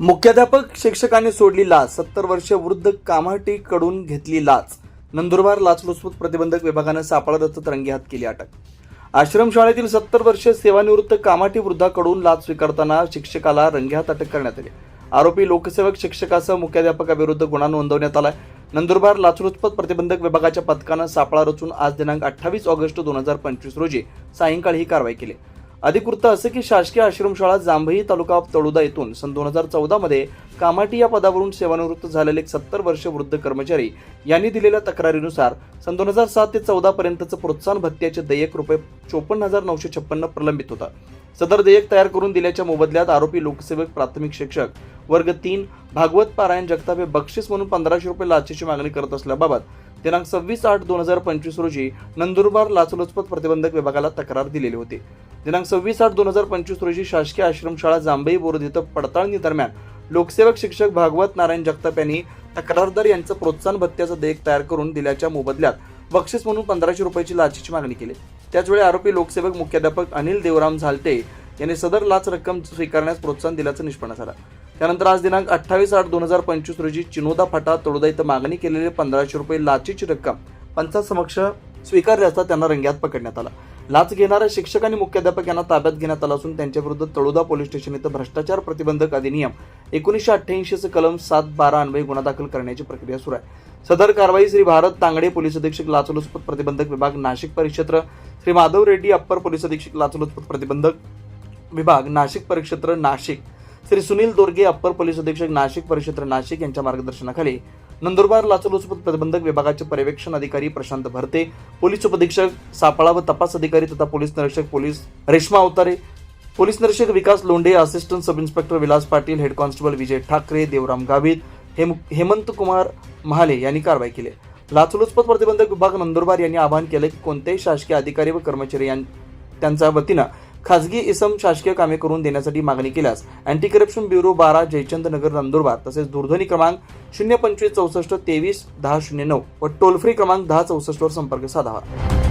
मुख्याध्यापक शिक्षकाने सोडली लाच. सत्तर वर्ष वृद्ध कामाटीकडून घेतली लाच. नंदुरबार लाचलुचपत प्रतिबंधक विभागानं सापळा रचत रंगेहात केली अटक. आश्रमशाळेतील सत्तर वर्ष सेवानिवृत्त कामाटी वृद्धाकडून लाच स्वीकारताना शिक्षकाला रंगेहात अटक करण्यात आली. आरोपी लोकसेवक शिक्षकासह मुख्याध्यापकाविरुद्ध गुन्हा नोंदवण्यात आला नंदुरबार लाचलुचपत प्रतिबंधक विभागाच्या पथकानं सापळा रचून आज दिनांक अठ्ठावीस ऑगस्ट दोन हजार पंचवीस रोजी सायंकाळी ही कारवाई केली. अधिकृत असे की शासकीय आश्रमशाळा जांभई तालुका तळोदा येथून सन दोन हजार चौदामध्ये कामाटी या पदावरून सेवानिवृत्त झालेले एक सत्तर वर्ष वृद्ध कर्मचारी यांनी दिलेल्या तक्रारीनुसार सन दोन हजार सात ते चौदा पर्यंतचं प्रोत्साहन भत्त्याचे देयक रुपये चोपन्न हजार नऊशे छप्पन्न प्रलंबित होता. सदर देयक तयार करून दिल्याच्या मोबदल्यात आरोपी लोकसेवक प्राथमिक शिक्षक वर्ग तीन भागवत पारायण जगताप हे बक्षीस म्हणून पंधराशे रुपये लाचेची मागणी करत असल्याबाबत दिनांक सव्वीस आठ दोन हजार पंचवीस रोजी नंदुरबार लाचलुचपत प्रतिबंधक विभागाला तक्रार दिलेली होती. दिनांक सव्वीस आठ दोन हजार पंचवीस रोजी शासकीय आश्रमशाळा जांभई बोरद इथं पडताळणी दरम्यान लोकसेवक शिक्षक भागवत नारायण जगताप यांनी तक्रारदार यांचं प्रोत्साहन भत्त्याचं देयक तयार करून दिल्याच्या मोबदल्यात बक्षीस म्हणून पंधराशे रुपयाची लाचीची मागणी केली. त्याचवेळी आरोपी लोकसेवक मुख्याध्यापक अनिल देवराम झालटे यांनी सदर लाच रक्कम स्वीकारण्यास प्रोत्साहन दिल्याचं निष्पन्न झालं. त्यानंतर आज दिनांक अठ्ठावीस आठ दोन हजार पंचवीस रोजी चिनोदा फाटा तळोदा इथं मागणी केलेले पंधराशे रुपये लाचीची रक्कम पंचासमक्ष स्वीकारल्याचा असता त्यांना रंग्यात पकडण्यात आला. लाच घेणाऱ्या शिक्षक आणि मुख्याध्यापक यांना ताब्यात घेण्यात आला असून त्यांच्याविरुद्ध तळोदा पोलीस स्टेशन इथं भ्रष्टाचार प्रतिबंधक अधिनियम एकोणीसशे अठ्ठ्याऐंशीचं कलम सात बारा अन्वये गुन्हा दाखल करण्याची प्रक्रिया सुरू आहे. सदर कारवाई श्री भारत तांगडे पोलीस अधीक्षक लाचलुचपत प्रतिबंधक विभाग नाशिक परिक्षेत्र श्री माधव रेड्डी अप्पर पोलीस अधीक्षक लाचलुचपत प्रतिबंधक विभाग नाशिक परिक्षेत्र नाशिक श्री सुनील दोरगे अप्पर पोलीस अधीक्षक नाशिक परिक्षेत्र नाशिक यांच्या मार्गदर्शनाखाली नंदुरबार लाचलुचपत प्रतिबंधक विभागाचे पर्यवेक्षण अधिकारी प्रशांत भरते पोलीस उपधीक्षक सापळा व तपास अधिकारी तथा पोलीस निरीक्षक पोलीस रेश्मा अवतारे पोलीस निरीक्षक Vikas Londhe assistant sub inspector Vilas Patil head constable Vijay Thakare Devram Gavit Hem Hemant Kumar Mahale यांनी कारवाई केली. लाचलुचपत प्रतिबंधक विभाग नंदुरबार यांनी आवाहन केले की कोणत्याही शासकीय अधिकारी व कर्मचारी यां- त्यांच्या वतीनं खासगी इसम शासकीय कामे करून देण्यासाठी मागणी केल्यास अँटी करप्शन ब्युरो बारा जयचंद नगर नंदुरबार तसेच दूरध्वनी क्रमांक शून्य पंचवीस चौसष्ट तेवीस दहा शून्य नऊ व टोल फ्री क्रमांक दहा चौसष्टवर संपर्क साधावा.